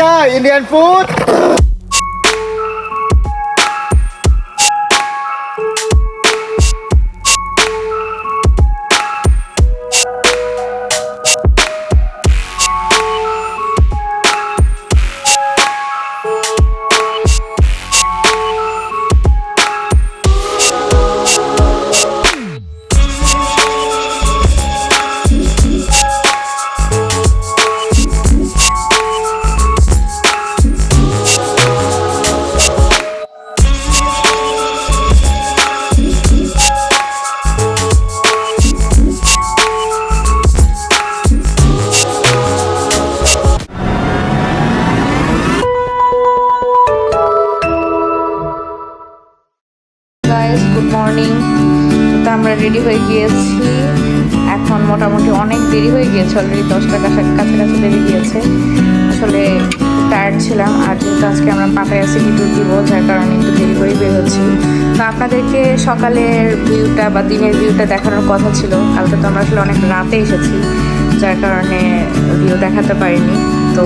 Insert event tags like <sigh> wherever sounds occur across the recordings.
Indian food. সকালের ভিউটা বা দিনের ভিউটা দেখানোর কথা ছিল। কালকে তো আমরা আসলে অনেক রাতে এসেছি, যার কারণে ভিউ দেখাতে পারিনি। তো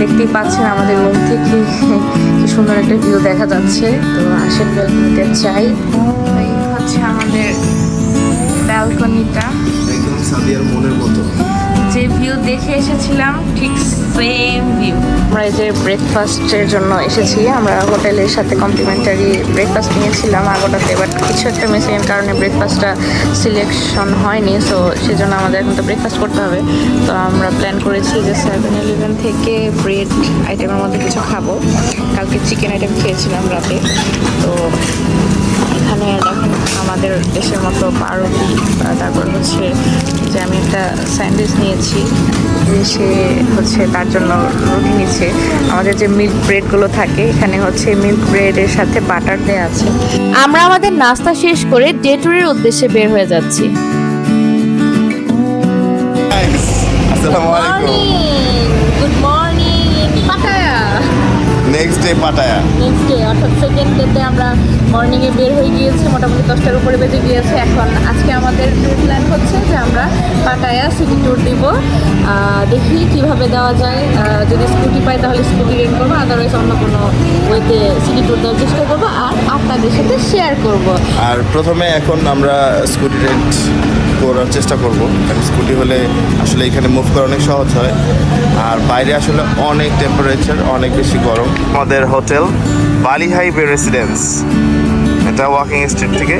দেখতেই পাচ্ছেন আমাদের রুম থেকে কি সুন্দর একটা ভিউ দেখা যাচ্ছে। তো আসেন ব্যালকনিতে চাই হচ্ছে আমাদের ব্যালকনিটা একদম সাদিয়ার মনের মতো। যে ভিউ দেখে এসেছিলাম, ঠিক সেম ভিউ আমরা যে ব্রেকফাস্টের জন্য এসেছি, আমরা হোটেলের সাথে কমপ্লিমেন্টারি ব্রেকফাস্ট নিয়েছিলাম আগোটাতে বাট কিছু একটা মিসিংয়ের কারণে ব্রেকফাস্টটা সিলেকশন হয়নি সো সেজন্য আমাদের এখন তো ব্রেকফাস্ট করতে হবে। তো আমরা প্ল্যান করেছি যে সেভেন ইলেভেন থেকে ব্রেড আইটেমের মধ্যে কিছু খাব। কালকে চিকেন আইটেম খেয়েছিলাম রাতে, তো আমাদের দেশের মতো পাউরুটি তারপর হচ্ছে যে আমি একটা স্যান্ডউইচ নিয়েছি যে সে হচ্ছে তার জন্য রুটি নিচ্ছে। আমাদের যে মিল্ক ব্রেডগুলো থাকে এখানে হচ্ছে মিল্ক ব্রেডের সাথে বাটার দেওয়া আছে। আমরা আমাদের নাস্তা শেষ করে ডে ট্যুরের উদ্দেশ্যে বের হয়ে যাচ্ছি। আসসালামু আলাইকুম next day Pattaya next day অর্থাৎ সেকেন্ড ডেতে আমরা মর্নিংয়ে বের হয়ে গিয়েছি মোটামুটি দশটার উপরে বেজে গিয়েছে। এখন আজকে আমাদের ট্যুর প্ল্যান হচ্ছে যে আমরা পাটায়া সিটি ট্যুর দিব। দেখি কীভাবে দেওয়া যায়। যদি স্কুটি পাই তাহলে স্কুটি রেন্ট করব আদারওয়াইজ অন্য কোনো ওয়েতে সিটি ট্যুর দেওয়ার চেষ্টা করব আর আপনাদের সাথে শেয়ার করব। আর প্রথমে এখন আমরা স্কুটি রেন্ট করার চেষ্টা করব। কারণ স্কুটি হলে আসলে এখানে মুভ করা অনেক সহজ হয়। আর বাইরে আসলে অনেক টেম্পারেচার অনেক বেশি গরম। আমাদের হোটেল বালি হাইবে রেসিডেন্স এটা ওয়াকিং স্ট্রিট থেকে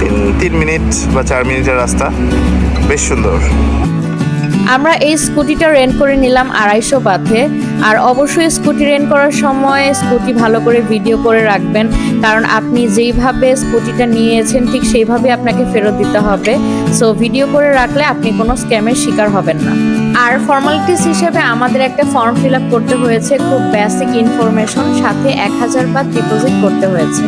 তিন তিন মিনিট বা চার মিনিটের রাস্তা। বেশ সুন্দর। আমরা এই স্কুটিটা রেন্ট করে নিলাম আড়াইশো বাথে আর অবশ্যই স্কুটি রেন্ট করার সময় স্কুটি ভালো করে ভিডিও করে রাখবেন। কারণ আপনি যেইভাবে স্কুটিটা নিয়েছেন, ঠিক সেইভাবে আপনাকে ফেরত দিতে হবে। সো ভিডিও করে রাখলে আপনি কোনো স্ক্যামের শিকার হবেন না। আর ফর্মালিটিস হিসেবে আমাদের একটা ফর্ম ফিল আপ করতে হয়েছে। খুব বেসিক ইনফরমেশন সাথে এক হাজার বাদ ডিপোজিট করতে হয়েছে।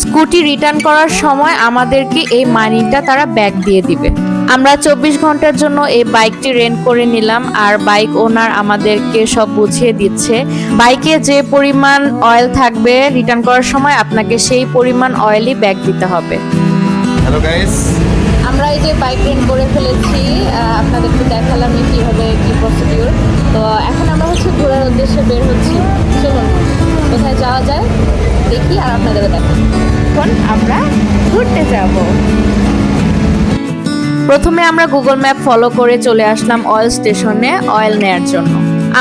স্কুটি রিটার্ন করার সময় আমাদেরকে এই মানিটা তারা ব্যাক দিয়ে দিবে। আমরা চব্বিশ ঘণ্টার জন্য এই বাইকটি রেন্ট করে নিলাম আর বাইক ওনার আমাদেরকে সব বুঝিয়ে দিচ্ছে। বাইকে যে পরিমাণ অয়েল থাকবে রিটার্ন করার সময় আপনাকে সেই পরিমাণ অয়েলই ব্যাগ দিতে হবে। হ্যালো গাইস আমরা এই যে বাইক রেন্ট করে ফেলেছি আপনাদেরকে দেখালাম যে কীভাবে কী প্রসিডিউর তো এখন আমরা হচ্ছে ঘোরার উদ্দেশ্যে বের হচ্ছি। চলুন কোথায় যাওয়া যায় দেখি আর আপনাদের দেখো এখন আমরা ঘুরতে যাব। প্রথমে আমরা গুগল ম্যাপ ফলো করে চলে আসলাম অয়েল স্টেশনে অয়েল নেয়ার জন্য।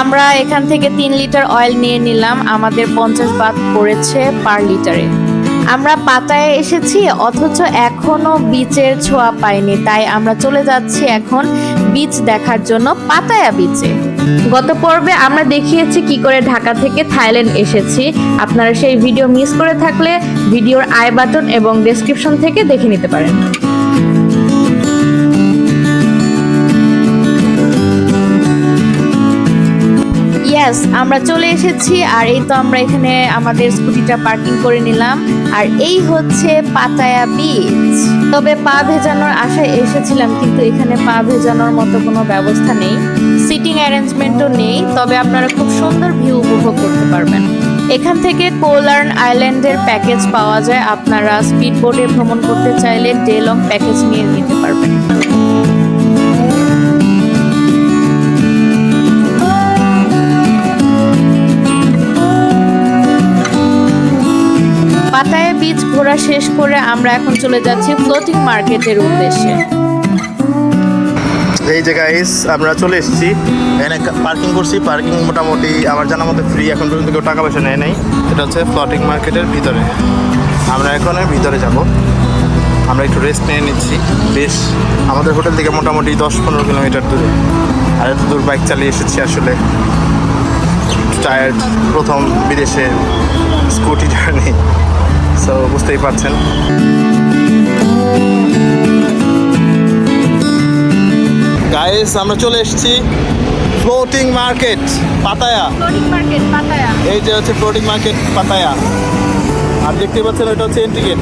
আমরা এখান থেকে তিন লিটার অয়েল নিয়ে নিলাম, আমাদের পঞ্চাশ বাদ পড়েছে পার লিটারে আমরা পাতায় এসেছি, অথচ এখনও বিচের ছোঁয়া পাইনি, তাই আমরা চলে যাচ্ছি এখন বিচ দেখার জন্য পাতায়া বিচে গত পর্বে আমরা দেখিয়েছি কি করে ঢাকা থেকে থাইল্যান্ড এসেছি। আপনারা সেই ভিডিও মিস করে থাকলে ভিডিওর আই বাটন এবং ডেসক্রিপশন থেকে দেখে নিতে পারেন। ইয়েস আমরা চলে এসেছি আর এই তো আমরা এখানে আমাদের স্কুটিটা পার্কিং করে নিলাম। আর এই হচ্ছে পাতায়া বিচ তবে পা ভেজানোর আশায় এসেছিলাম, কিন্তু এখানে পা ভেজানোর মতো কোনো ব্যবস্থা নেই। সিটিং অ্যারেঞ্জমেন্টও নেই, তবে আপনারা খুব সুন্দর ভিউ উপভোগ করতে পারবেন। এখান থেকে কোলার্ন আইল্যান্ডের প্যাকেজ পাওয়া যায়। আপনারা স্পিড বোটে ভ্রমণ করতে চাইলে ডে লং প্যাকেজ নিয়ে নিতে পারবেন। বিচ ঘোরা শেষ করে আমরা এখন চলে যাচ্ছি ফ্লোটিং মার্কেটের উদ্দেশ্যে। এই যে গাইস আমরা চলে এসেছি। এখানে পার্কিং করছি। পার্কিং মোটামুটি আমার জানা মতো ফ্রি এখন পর্যন্ত কেউ টাকা পয়সা নেয় নাই। এটা হচ্ছে ফ্লটিং মার্কেটের ভিতরে। আমরা এখন ভিতরে যাব। আমরা একটু রেস্ট নিয়ে নিচ্ছি। বেশ, আমাদের হোটেল থেকে মোটামুটি দশ পনেরো কিলোমিটার দূরে। আর এত দূর বাইক চালিয়ে এসেছি আসলে। টায়ার্ড প্রথম বিদেশে স্কুটি জার্নি সো বুঝতেই পারছেন। গাইস আমরা চলে এসেছি floating market Pattaya. Floating market Pattaya. এই যে হচ্ছে ফ্লোটিং মার্কেট পাতায়া। আর দেখতে পাচ্ছেন ওইটা হচ্ছে এন্ট্রি গেট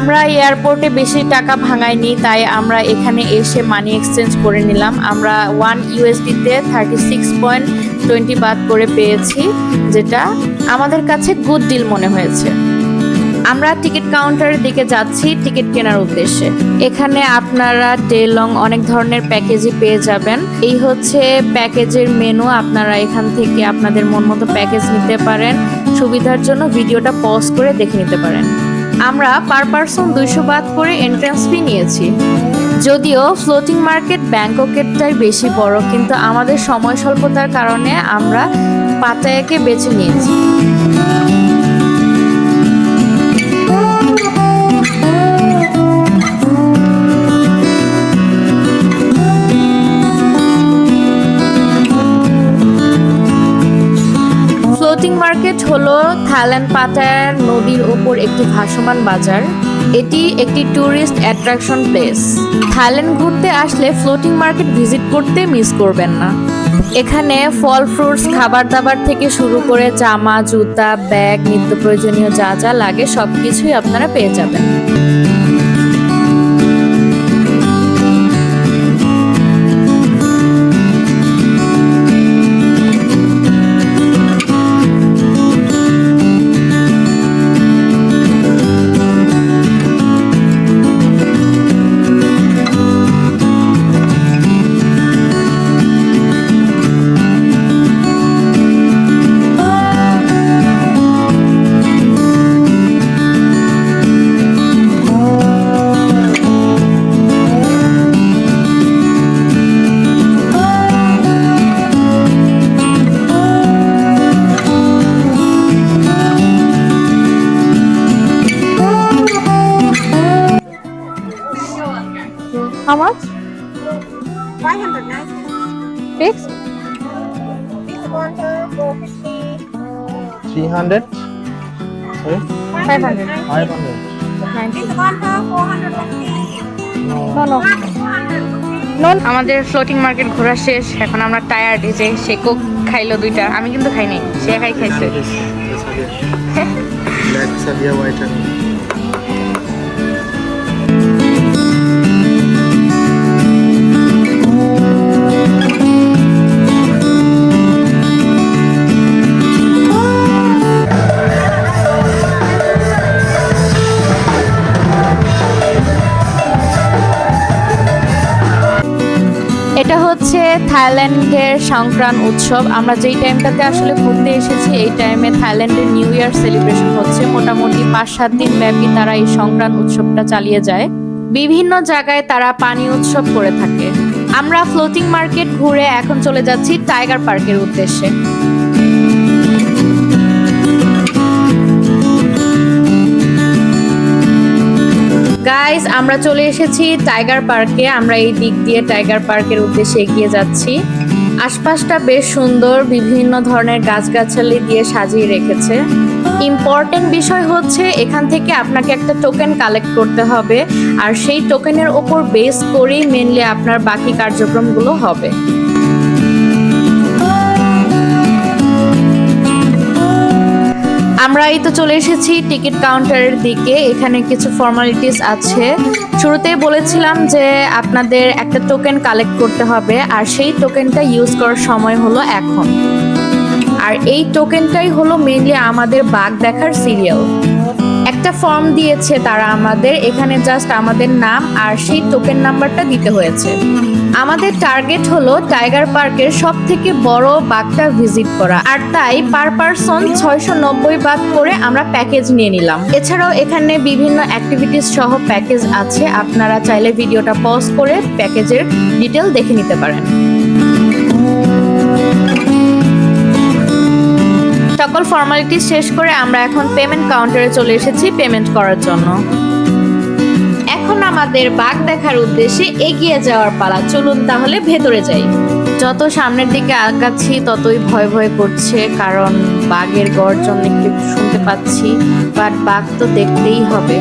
আমরা এয়ারপোর্টে বেশি টাকা ভাঙাইনি, তাই আমরা এখানে এসে মানি এক্সচেঞ্জ করে নিলাম। আমরা ওয়ান ইউএসডিতে থার্টি সিক্স পয়েন্ট টোয়েন্টি বাদ করে পেয়েছি, যেটা আমাদের কাছে গুড ডিল মনে হয়েছে। আমরা টিকিট কাউন্টারের দিকে যাচ্ছি টিকিট কেনার উদ্দেশ্যে। এখানে আপনারা ডে লং অনেক ধরনের প্যাকেজই পেয়ে যাবেন। এই হচ্ছে প্যাকেজের মেনু আপনারা এখান থেকে আপনাদের মন মতো প্যাকেজ নিতে পারেন। সুবিধার জন্য ভিডিওটা পজ করে দেখে নিতে পারেন। আমরা পার পারসন দুইশো বাদ করে এন্ট্রান্স ফি নিয়েছি। যদিও ফ্লোটিং মার্কেট ব্যাংককেরটাই বেশি বড়, কিন্তু আমাদের সময় স্বল্পতার কারণে আমরা পাতায়াকে বেছে নিয়েছি। হলো থাইল্যান্ড পাতার নদীর ওপর একটি ভাসমান বাজার। এটি একটি ট্যুরিস্ট অ্যাট্রাকশন প্লেস থাইল্যান্ড ঘুরতে আসলে ফ্লোটিং মার্কেট ভিজিট করতে মিস করবেন না। এখানে ফল ফ্রুটস খাবার দাবার থেকে শুরু করে জামা, জুতা ব্যাগ নিত্য প্রয়োজনীয় যা যা লাগে সব কিছুই আপনারা পেয়ে যাবেন। How much? 500 nice. Fixed? This one 450. Three hundred 500. Five hundred 90. This one 450. No, no. আমাদের ফ্লোটিং মার্কেট ঘোরা শেষ এখন আমরা টায়ার্ড যে সে কোক খাইলো দুইটা আমি কিন্তু খাইনি সে খাই খাইছে থাইল্যান্ডের সংক্রান উৎসব। আমরা যেই টাইমটাতে আসলে ঘুরতে এসেছি, এই টাইমে থাইল্যান্ডের নিউ ইয়ার সেলিব্রেশন হচ্ছে। মোটামুটি পাঁচ সাত দিন ব্যাপী তারা এই সংক্রান উৎসবটা চালিয়ে যায়। বিভিন্ন জায়গায় তারা পানি উৎসব করে থাকে। আমরা ফ্লোটিং মার্কেট ঘুরে এখন চলে যাচ্ছি টাইগার পার্কের উদ্দেশ্যে। গাইস আমরা চলে এসেছি টাইগার পার্কে আমরা এই দিক দিয়ে টাইগার পার্কের উদ্দেশ্যে এগিয়ে যাচ্ছি। আশপাশটা বেশ সুন্দর, বিভিন্ন ধরনের গাছগাছালি দিয়ে সাজিয়ে রেখেছে। ইম্পর্টেন্ট বিষয় হচ্ছে, এখান থেকে আপনাকে একটা টোকেন কালেক্ট করতে হবে। আর সেই টোকেনের ওপর বেস করেই মেনলি আপনার বাকি কার্যক্রমগুলো হবে। আমরা এই তো চলে এসেছি টিকিট কাউন্টারের দিকে, এখানে কিছু ফর্মালিটিস আছে। শুরুতেই বলেছিলাম যে আপনাদের একটা টোকেন কালেক্ট করতে হবে, আর সেই টোকেনটা ইউজ করার সময় হলো এখন। আর এই টোকেনটাই হলো মেনলি আমাদের বাঘ দেখার সিরিয়াল একটা ফর্ম দিয়েছে তারা আমাদের, এখানে জাস্ট আমাদের নাম আর সেই টোকেন নাম্বারটা দিতে হয়েছে। আমাদের টার্গেট হলো টাইগার পার্কের সব থেকে বড় বাঘটা ভিজিট করা। আর তাই পার পারসন ছয়শো নব্বই বাঘ করে আমরা প্যাকেজ নিয়ে নিলাম। এছাড়াও এখানে বিভিন্ন অ্যাক্টিভিটিস সহ প্যাকেজ আছে। আপনারা চাইলে ভিডিওটা পজ করে প্যাকেজের ডিটেল দেখে নিতে পারেন। সকল ফর্মালিটি শেষ করে আমরা এখন পেমেন্ট কাউন্টারে চলে এসেছি পেমেন্ট করার জন্য। এখন আমাদের বাঘ দেখার উদ্দেশ্যে এগিয়ে যাওয়ার পালা। চলুন তাহলে ভেতরে যাই। যত সামনের দিকে আগাচ্ছি, ততই ভয় ভয় করছে, কারণ বাঘের গর্জন একটু শুনতে পাচ্ছি বাট বাঘ তো দেখতেই হবে।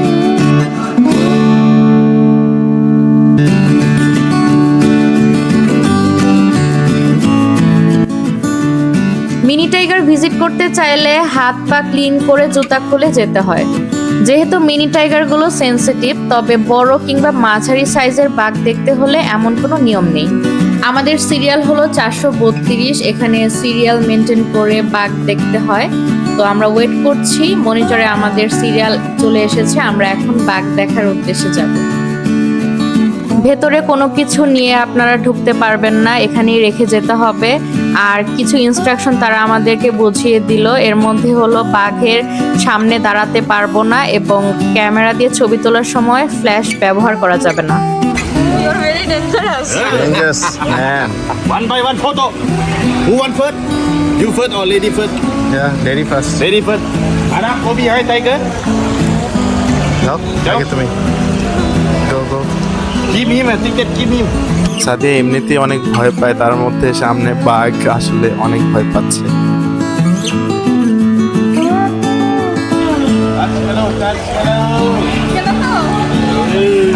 ভিজিট করতে চাইলে হাত পা ক্লিন করে জুতা খুলে যেতে হয়। যেহেতু মিনি টাইগারগুলো সেনসিটিভ তবে বড় কিংবা মাঝারি সাইজের বাঘ দেখতে হলে এমন কোনো নিয়ম নেই। আমাদের সিরিয়াল হলো চারশো বত্রিশ, এখানে সিরিয়াল মেনটেন করে বাঘ দেখতে হয়। তো আমরা ওয়েট করছি মনিটরে আমাদের সিরিয়াল চলে এসেছে, আমরা এখন বাঘ দেখার উদ্দেশ্যে যাব। ভেতরে কোনো কিছু নিয়ে আপনারা ঢুকতে পারবেন না এখানেই রেখে যেতে হবে আর কিছু ইনস্ট্রাকশন তারা আমাদেরকে বুঝিয়ে দিল এর মধ্যে হলো বাঘের সামনে দাঁড়াতে পারব না এবং ক্যামেরা দিয়ে ছবি তোলার সময় ফ্ল্যাশ ব্যবহার করা যাবে না You're dangerous. Dangerous, man. One by one photo. Who want first? You first or lady first? Yeah, very fast. Lady first. Anna, go behind tiger. যাও আগে তুমি গো গো Give him a ticket. Give Sadia এমনিতেই অনেক ভয় পায়, তার মধ্যে সামনে বাঘ আসলে অনেক ভয় পাচ্ছে.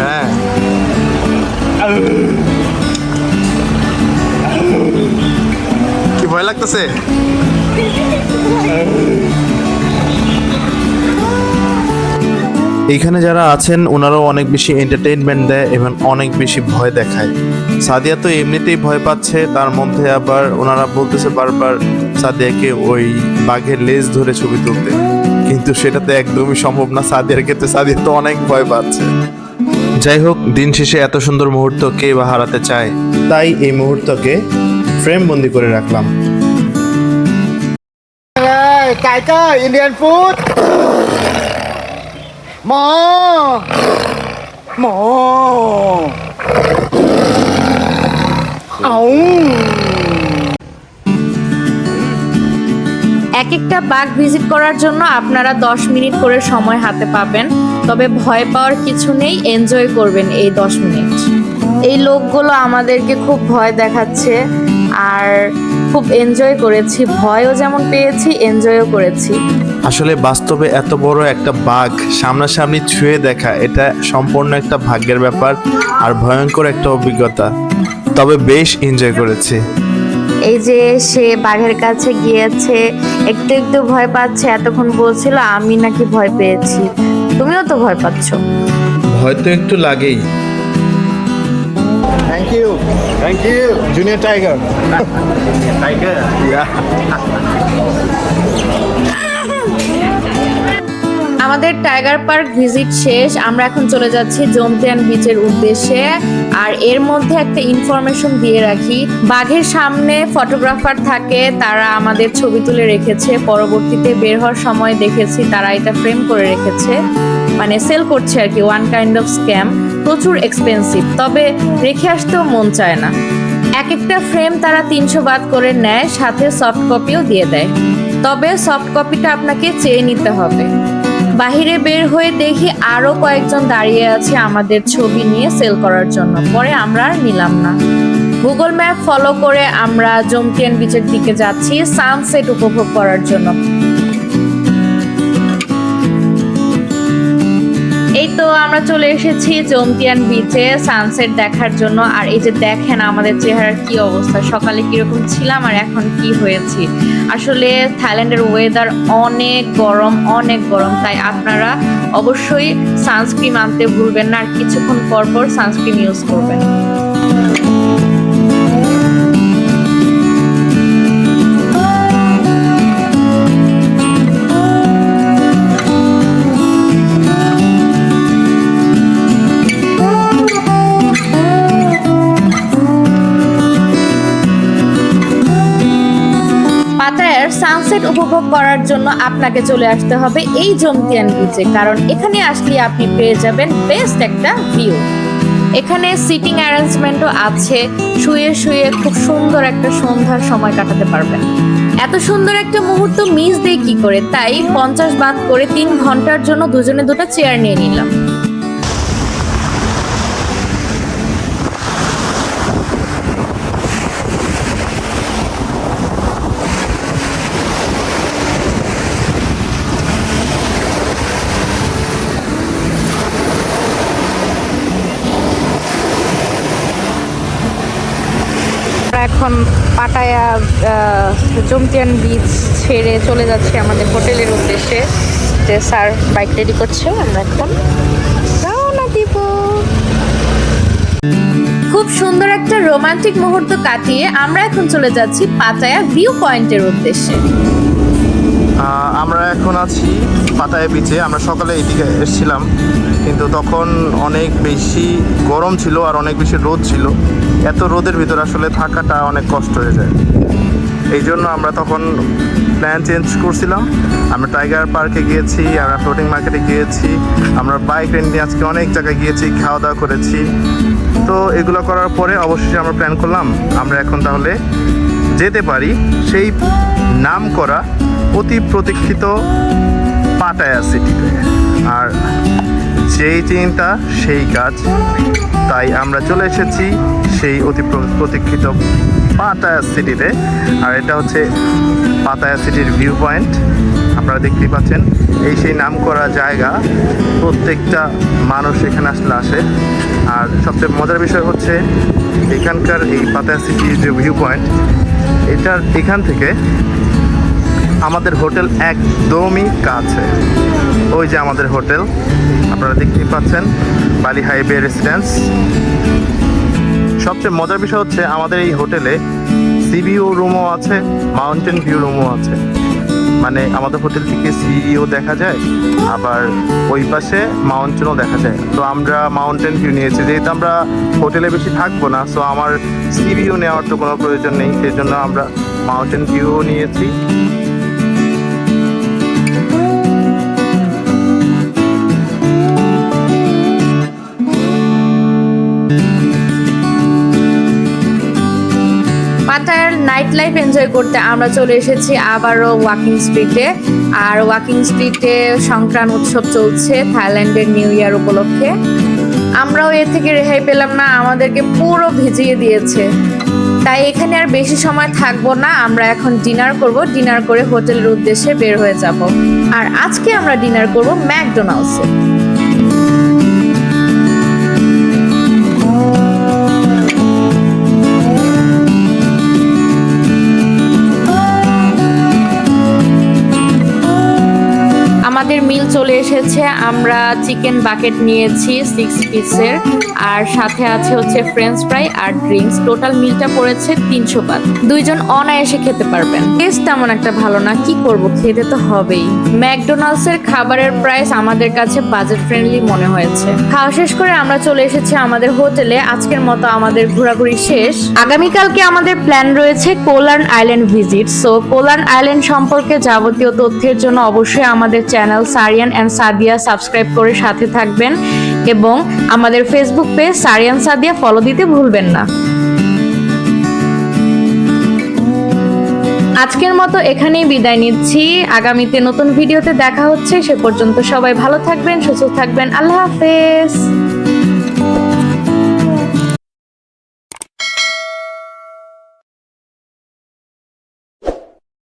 হ্যাঁ কি ভয় লাগতেছে এইখানে যারা আছেন, ওনারাও অনেক বেশি এন্টারটেইনমেন্ট দেয় এবং অনেক বেশি ভয় দেখায়। সাদিয়া তো এমনিতেই ভয় পাচ্ছে, তার মধ্যে আবার ওনারা বলতেছে বারবার সাদিয়াকে ওই বাঘের লেজ ধরে ছবি তুলতে। কিন্তু সেটা তো একদমই সম্ভব না, সাদিয়ার ক্ষেত্রে সাদিয়া তো অনেক ভয় পাচ্ছে। যাই হোক, দিন শেষে এত সুন্দর মুহূর্ত কে বা হারাতে চায়, তাই এই মুহূর্তকে ফ্রেম বন্দি করে রাখলাম। tiger. Indian More. More. এক একটা বাঘ ভিজিট করার জন্য আপনারা 10 মিনিট করে সময় হাতে পাবেন, তবে ভয় পাওয়ার কিছু নেই এনজয় করবেন এই 10 মিনিট এই লোকগুলো আমাদেরকে খুব ভয় দেখাচ্ছে, আর খুব এনজয় করেছি ভয়ও যেমন পেয়েছি এনজয়ও করেছি আসলে বাস্তবে এত বড় একটা বাঘ সামনাসামনি ছুঁয়ে দেখা এটা সম্পূর্ণ একটা ভাগ্যের ব্যাপার আর ভয়ঙ্কর একটা অভিজ্ঞতা তবে বেশ এনজয় করেছি এই যে সে বাঘের কাছে গিয়েছে একটু একটু ভয় পাচ্ছে এতক্ষণ বলছিল আমি নাকি ভয় পেয়েছি তুমিও তো ভয় পাচ্ছ ভয় তো একটু লাগেই Thank you. Thank you. Junior tiger tiger. <laughs> <laughs> আমাদের টাইগার পার্ক ভিজিট শেষ। আমরা এখন চলে যাচ্ছি জমতিয়ান বিচের উদ্দেশ্যে। আর এর মধ্যে একটা ইনফরমেশন দিয়ে রাখি। বাঘের সামনে ফটোগ্রাফার থাকে, তারা আমাদের ছবি তুলে রেখেছে। পরবর্তীতে বের হওয়ার সময় দেখেছি, তারা এটা ফ্রেম করে রেখেছে। মানে সেল করছে আর কি ওয়ান কাইন্ড অফ স্ক্যাম প্রচুর এক্সপেন্সিভ তবে রেখে আসতেও মন চায় না। এক একটা ফ্রেম তারা তিনশো বাদ করে নেয়, সাথে সফট কপিও দিয়ে দেয়। তবে সফট কপিটা আপনাকে চেয়ে নিতে হবে। বাহিরে বের হয়ে দেখি আরও কয়েকজন দাঁড়িয়ে আছে আমাদের ছবি নিয়ে সেল করার জন্য। পরে আমরা আর নিলাম না। গুগল ম্যাপ ফলো করে আমরা জমকেন বিচের দিকে যাচ্ছি সানসেট উপভোগ করার জন্য। তো আমরা চলে এসেছি জমতিয়ান বিচে সানসেট দেখার জন্য। আর এই যে দেখেন আমাদের চেহারার কি অবস্থা, সকালে কীরকম ছিলাম আর এখন কি হয়েছি। আসলে থাইল্যান্ডের ওয়েদার অনেক গরম অনেক গরম। তাই আপনারা অবশ্যই সানস্ক্রিন আনতে ভুলবেন না। আর কিছুক্ষণ পর পর সানস্ক্রিন ইউজ করবেন। সানসেট উপভোগ করার জন্য আপনাকে চলে আসতে হবে এই জমতিয়ান বিচে কারণ এখানে আসলে আপনি পেয়ে যাবেন বেস্ট একটা ভিউ এখানে সিটিং অ্যারেঞ্জমেন্টও আছে, শুয়ে শুয়ে খুব সুন্দর একটা সন্ধ্যার সময় কাটাতে পারবেন। এত সুন্দর একটা মুহূর্ত মিস দেই কি করে? তাই পঞ্চাশ বাদ করে তিন ঘণ্টার জন্য দুজনে দুটো চেয়ার নিয়ে নিলাম। এখন পাটায়া জমতিয়ান বিচ ছেড়ে চলে যাচ্ছে আমাদের হোটেলের উদ্দেশ্যে, যে স্যার বাইক রেডি করছে, আমরা এখন রওনা দিব। খুব সুন্দর একটা রোমান্টিক মুহূর্ত কাটিয়ে আমরা এখন চলে যাচ্ছি পাটায়া ভিউ পয়েন্টের উদ্দেশ্যে। আমরা এখন আছি পাতায় বিচে। আমরা সকালে এইদিকে এসেছিলাম, কিন্তু তখন অনেক বেশি গরম ছিল আর অনেক বেশি রোদ ছিল। এত রোদের ভিতর আসলে থাকাটা অনেক কষ্ট হয়ে যায়। এই জন্য আমরা তখন প্ল্যান চেঞ্জ করছিলাম। আমরা টাইগার পার্কে গিয়েছি, আমরা ফ্লোটিং মার্কেটে গিয়েছি, আমরা বাইক রেন্ট নিয়ে আজকে অনেক জায়গায় গিয়েছি খাওয়া দাওয়া করেছি। তো এগুলো করার পরে অবশ্যই আমরা প্ল্যান করলাম, আমরা এখন তাহলে যেতে পারি সেই নাম করা অতি প্রতীক্ষিত পাটায়া সিটিতে আর যেই চিন্তা সেই কাজ তাই আমরা চলে এসেছি সেই অতি প্রতীক্ষিত পাতায়া সিটিতে। আর এটা হচ্ছে পাতায়া সিটির ভিউ পয়েন্ট আপনারা দেখতেই পাচ্ছেন, এই সেই নাম করা জায়গা। প্রত্যেকটা মানুষ এখানে আসলে আসে। আর সবচেয়ে মজার বিষয় হচ্ছে, এখানকার এই পাতায়া সিটির যে ভিউ পয়েন্ট এটার এখান থেকে আমাদের হোটেল একদমই কাছে। ওই যে আমাদের হোটেল, আপনারা দেখতেই পাচ্ছেন, বালি হাইওয়ে রেসিডেন্স সবচেয়ে মজার বিষয় হচ্ছে, আমাদের এই হোটেলে সিবিও রুমও আছে মাউন্টেন ভিউ রুমও আছে। মানে আমাদের হোটেল থেকে সিইও দেখা যায়, আবার ওই পাশে মাউন্টেনও দেখা যায়। তো আমরা মাউন্টেন ভিউ নিয়েছি, যেহেতু আমরা হোটেলে বেশি থাকব না সো আমার সিবিও নেওয়ার তো কোনো প্রয়োজন নেই, সেই জন্য আমরা মাউন্টেন ভিউও নিয়েছি। নাইট লাইফ এনজয় করতে আমরা চলে এসেছি আবারও ওয়াকিং স্ট্রিটে। আর ওয়াকিং স্ট্রিটে সংক্রান্ত উৎসব চলছে থাইল্যান্ডের নিউ ইয়ার উপলক্ষে। আমরাও এর থেকে রেহাই পেলাম না, আমাদেরকে পুরো ভিজিয়ে দিয়েছে। তাই এখানে আর বেশি সময় থাকব না, আমরা এখন ডিনার করব, ডিনার করে হোটেলের উদ্দেশ্যে বের হয়ে যাব। আর আজকে আমরা ডিনার করব ম্যাকডোনাল্ডসে। মিল চলে এসেছে। আমরা চিকেন বাকেট নিয়েছি সিক্স পিসের আর সাথে আছে হচ্ছে ফ্রেঞ্চ ফ্রাই আর ড্রিঙ্কস টোটাল মিলটা পড়েছে তিনশো বাদ। দুইজন অনায়াসে খেতে পারবেন। টেস্ট তেমন একটা ভালো না। কি করব? খেতে তো হবেই। ম্যাকডোনাল্ডস এর খাবারের প্রাইস আমাদের কাছে বাজেট ফ্রেন্ডলি মনে হয়েছে। খাওয়া শেষ করে আমরা চলে এসেছি আমাদের হোটেলে। আজকের মতো আমাদের ঘোরাঘুরি শেষ। আগামীকালকে আমাদের প্ল্যান রয়েছে Koh Larn island visit so Koh Larn island সম্পর্কে যাবতীয় তথ্যের জন্য অবশ্যই আমাদের channel Sarian and Sadia subscribe করে সাথে থাকবেন এবং আমাদের Facebook page Sarian Sadia follow দিতে ভুলবেন না। আজকের মতো এখানেই বিদায় নিচ্ছি। আগামীতে নতুন ভিডিওতে দেখা হচ্ছে। সে পর্যন্ত সবাই ভালো থাকবেন, সুস্থ থাকবেন। আল্লাহ হাফেজ।